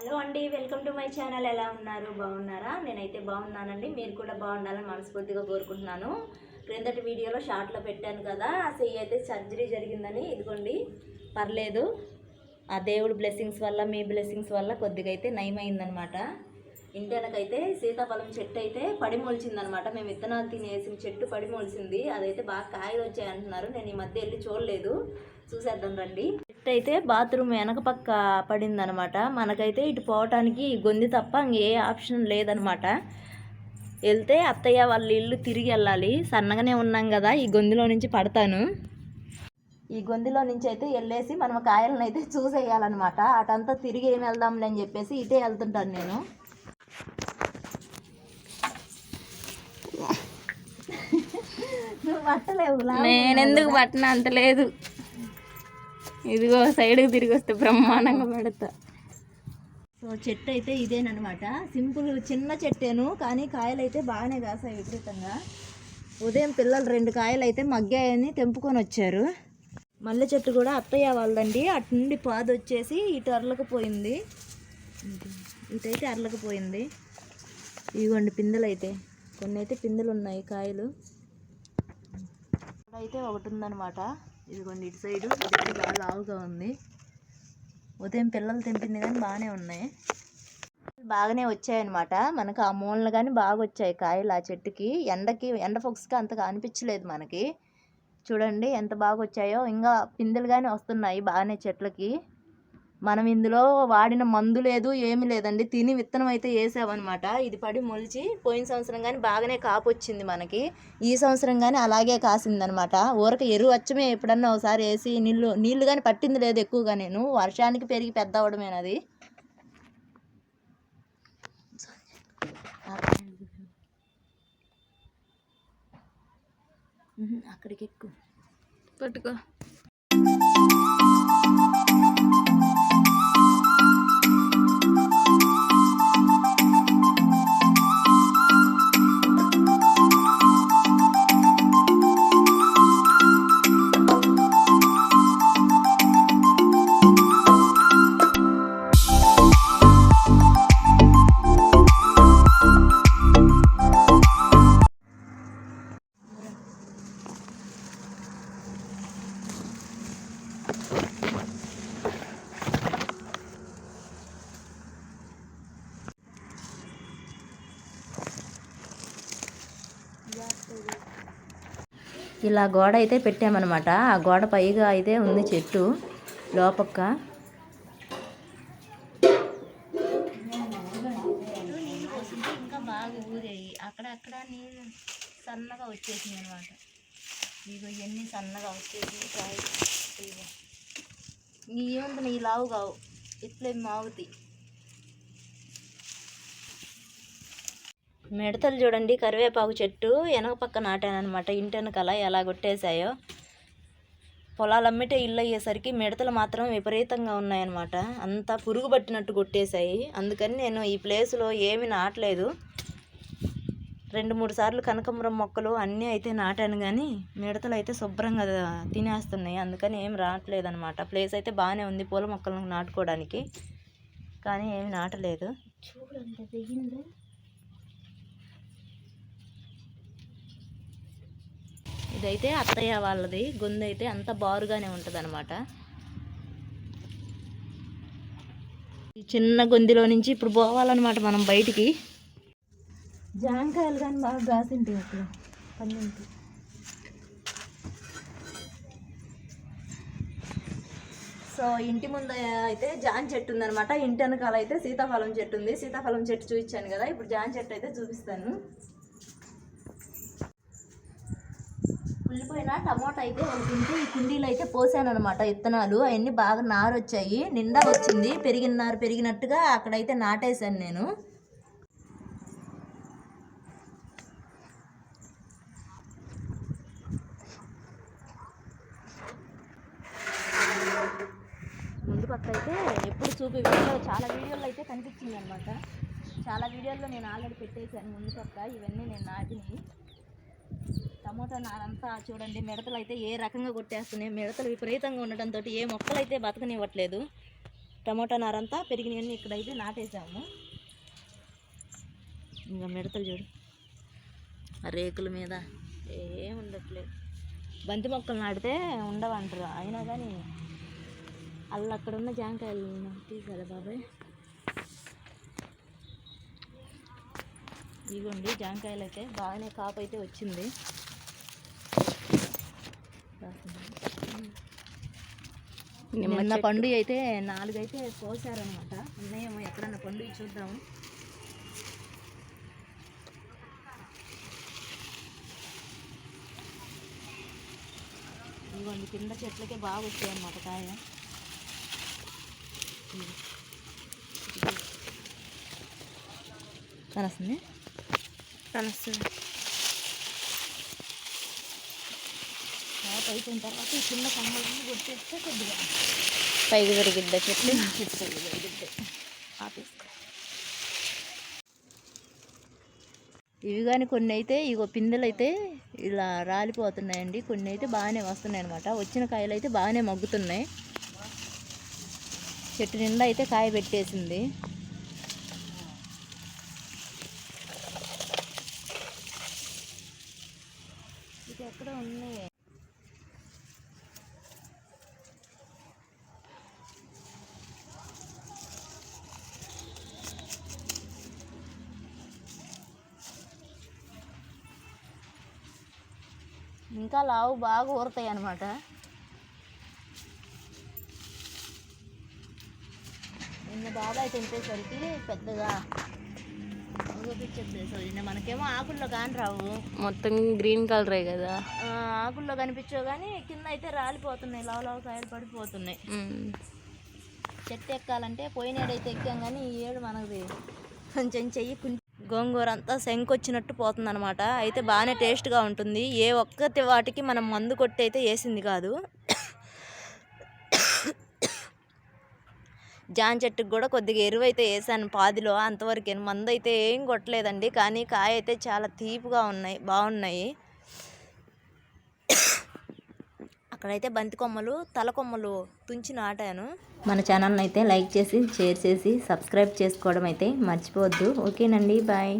Hello అండి welcome to my channel. ఎలా ఉన్నారు? బాగున్నారా? నేనైతే బాగున్నానండి. మీరు కూడా బాగుండాలని మనస్ఫూర్తిగా కోరుకుంటున్నాను. క్రిందటి వీడియోలో షార్ట్లో పెట్టాను కదా ఆ చెయ్యి అయితే సర్జరీ జరిగిందని. ఇదిగోండి పర్లేదు. ఆ దేవుడు బ్లెస్సింగ్స్ వల్ల మీ బ్లెస్సింగ్స్ వల్ల కొద్దిగా అయితే నయమైందనమాట. ఇంటి వెనకైతే సీతాఫలం చెట్టు అయితే పడి మొలిచిందనమాట. మేము విత్తనాలు తినేసిన చెట్టు పడి మొలిచింది అదైతే బాగా కాయలు వచ్చాయి అంటున్నారు. నేను ఈ మధ్య వెళ్ళి చూడలేదు. చూసేద్దాం రండి. చెట్టు అయితే బాత్రూమ్ వెనక పక్క పడిందనమాట. మనకైతే ఇటు పోవటానికి గొంది తప్ప ఇంకే ఆప్షన్ లేదనమాట. వెళ్తే అత్తయ్య వాళ్ళ ఇల్లు తిరిగి వెళ్ళాలి. సన్నగానే ఉన్నాం కదా ఈ గొంతులో నుంచి పడతాను. ఈ గొంతులో నుంచి అయితే వెళ్ళేసి మనం కాయలను అయితే చూసేయాలన్నమాట అటంతా తిరిగి ఏమి వెళ్దాంలే అని చెప్పేసి ఇటే వెళ్తుంటాను నేను. నువ్వు పట్టలేవు నేనెందుకు పట్టిన అంత లేదు. ఇదిగో సైడ్కి తిరిగి వస్తే బ్రహ్మాండంగా పెడతా. సో చెట్టు అయితే ఇదేనమాట సింపుల్ చిన్న చెట్టేను కానీ కాయలు అయితే బాగానే కాసాయి విపరీతంగా. ఉదయం పిల్లలు రెండు కాయలు అయితే మగ్గాయని తెంపుకొని వచ్చారు. మల్లె చెట్టు కూడా అత్తయ్య వాళ్ళదండి. అటు నుండి పాదు వచ్చేసి ఇటు అరలకపోయింది ఇటైతే అరలకపోయింది ఇదిగోండి పిందెలు అయితే కొన్ని అయితే పిందెలు ఉన్నాయి కాయలు. అయితే ఒకటి ఉందన్నమాట. ఇదిగోండి ఇటు సైడు ఇది బాగా లావుగా ఉంది. ఉదయం పిల్లలు తెంపింది కానీ బాగానే ఉన్నాయి. బాగానే వచ్చాయన్నమాట. మనకు ఆ మూలలు కానీ బాగా వచ్చాయి కాయలు ఆ చెట్టుకి. ఎండకి ఎండ ఫొక్స్కి అంతగా అనిపించలేదు మనకి. చూడండి ఎంత బాగా వచ్చాయో. ఇంకా పిందెలు కానీ వస్తున్నాయి బాగానే చెట్లకి. మనం ఇందులో వాడిన మందు లేదు ఏమి లేదండి. తిని విత్తనం అయితే వేసామన్నమాట ఇది పడి మొలిచి పోయిన సంవత్సరం కానీ బాగానే కాపు వచ్చింది మనకి. ఈ సంవత్సరం కానీ అలాగే కాసిందనమాట ఊరక ఎరువు వచ్చమే ఎప్పుడన్నా ఒకసారి వేసి నీళ్ళు నీళ్ళు కానీ పట్టింది లేదు ఎక్కువగా నేను. వర్షానికి పెరిగి పెద్ద అవడమేనది అక్కడికి ఎక్కువ పట్టుకో. ఇలా గోడ అయితే పెట్టామన్నమాట. ఆ గోడ పైగా అయితే ఉంది చెట్టు లోపక్క. అక్కడ అక్కడ నీళ్ళు సన్నగా వచ్చేసింది అనమాట ఇదిగో ఇవన్నీ సన్నగా వస్తాయి. కాయ ఇదిగో నీ ఏముంది నీ లావు కావు. ఇట్లే మాగుతాయి మిడతలు చూడండి కరివేపాకు చెట్టు వెనక పక్క నాటానమాట ఇంటి వెనకాల ఎలా కొట్టేశాయో. పొలాలు అమ్మితే ఇల్లు అయ్యేసరికి మిడతలు మాత్రం విపరీతంగా ఉన్నాయన్నమాట. అంతా పురుగు పట్టినట్టు కొట్టేశాయి. అందుకని నేను ఈ ప్లేస్లో ఏమి నాటలేదు. రెండు మూడు సార్లు కనకాంబరం మొక్కలు అన్నీ అయితే నాటాను కానీ మిడతలు అయితే శుభ్రంగా తినేస్తున్నాయి. అందుకని ఏం రావట్లేదు అనమాట ప్లేస్ అయితే బాగానే ఉంది పూల మొక్కలను నాటుకోవడానికి. కానీ ఏమి నాటలేదు. ఇదైతే అత్తయ్య వాళ్ళది. గొంతు అయితే అంత బారుగానే ఉంటుంది అనమాట ఈ చిన్న గొంతులో నుంచి ఇప్పుడు పోవాలన్నమాట మనం బయటికి. జాంకాయలు కానీ బాగా కాసింటాయి అక్కడ పండింటి సో ఇంటి ముందు అయితే జాన్ చెట్టు ఉందనమాట ఇంటి వెనకాల అయితే సీతాఫలం చెట్టు ఉంది. సీతాఫలం చెట్టు చూపించాను కదా ఇప్పుడు జాన్ చెట్టు అయితే చూపిస్తాను. కుళ్ళిపోయిన టమాటా అయితే ఒకటి ఈ కుండీలు అయితే పోసాను అనమాట విత్తనాలు అవన్నీ బాగా నారు వచ్చాయి నిండా వచ్చింది. పెరిగిన నారు పెరిగినట్టుగా అక్కడైతే నాటేశాను నేను ముందు పక్క అయితే ఎప్పుడు చూపి చాలా వీడియోలు అయితే కనిపించింది అనమాట చాలా వీడియోల్లో నేను ఆల్రెడీ పెట్టేశాను ముందు పక్క. ఇవన్నీ నేను నాటినవి టమోటా నారంతా చూడండి మిడతలు అయితే ఏ రకంగా కొట్టేస్తున్నాయి. మిడతలు విపరీతంగా ఉండటంతో ఏ మొక్కలు అయితే బతకనివ్వట్లేదు. టమోటా నారంతా పెరిగినవన్నీ ఇక్కడైతే నాటేసాము ఇంకా మిడతలు చూడు. రేకుల మీద ఏం ఉండట్లేదు. బంతి మొక్కలు నాటితే ఉండవంటారు. అయినా కానీ అల్ల అక్కడ ఉన్న జాంకాయలు తీసారా బాబాయ్? ఇదిగోండి జాంకాయలు అయితే బాగానే కాపు అయితే వచ్చింది. నిన్న. పండు అయితే నాలుగైతే కోసారనమాట ఉన్నాయేమో ఎక్కడన్నా పండు చూద్దాము ఇదిగోండి కింద చెట్లకే బాగా వచ్చాయి అన్నమాట కాయ. కనస్తుంది? కలుస్తుంది కాయ అయిపోయిన తర్వాత ఈ చిన్న కొమ్మలన్నీ కొట్టేస్తే కొద్దిగా పైకి దొరికిద్ద చెట్లు ఆపేసుకో. ఇవి కానీ కొన్ని అయితే ఇగో పిందెలు అయితే ఇలా రాలిపోతున్నాయండి. కొన్ని అయితే బాగానే వస్తున్నాయి అనమాట వచ్చిన కాయలు అయితే బాగానే మగ్గుతున్నాయి. చెట్టు నిండా అయితే కాయ పెట్టేసింది. ఇది ఎక్కడ ఉన్నాయి ఇంకా లావు బాగా ఊరుతాయి అన్నమాట. నిన్న బాబాయ్ తెంపేసరికి పెద్దగా నిన్న మనకేమో ఆకుల్లో కాని రావు. మొత్తం గ్రీన్ కలరే కదా. ఆకుల్లో కనిపించవు కానీ కింద అయితే రాలిపోతున్నాయి. లావు లావు కాయలు పడిపోతున్నాయి. చెట్టు ఎక్కాలంటే పోయినేడైతే ఎక్కాం కానీ ఈ ఏడు మనది కొంచెం చెయ్యి గోంగూర అంతా శంకొచ్చినట్టు పోతుంది అనమాట అయితే బాగానే టేస్ట్గా ఉంటుంది. ఏ ఒక్కటి వాటికి మనం మందు కొట్టి అయితే వేసింది కాదు. జాన్ చెట్టుకు కూడా కొద్దిగా ఎరువు అయితే వేసాను పాదిలో. అంతవరకు మందు అయితే ఏం కొట్టలేదండి. కానీ కాయ అయితే చాలా తీపిగా ఉన్నాయి. బాగున్నాయి. అక్కడైతే బంతి కొమ్మలు తల కొమ్మలు తుంచి నాటాను. మన ఛానల్ని అయితే లైక్ చేసి షేర్ చేసి సబ్స్క్రైబ్ చేసుకోవడం అయితే మర్చిపోవద్దు. ఓకేనండి. బాయ్.